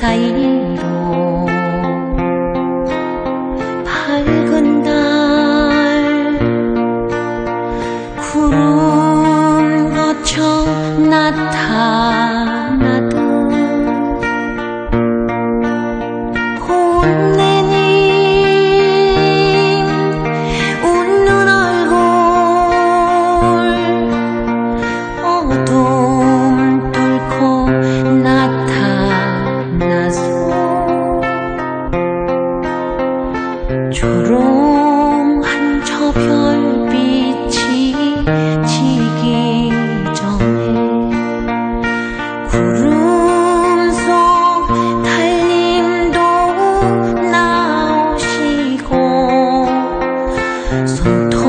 별 조롱한 저 별빛이 지기 전에 구름 속 달님도 나오시고 손톱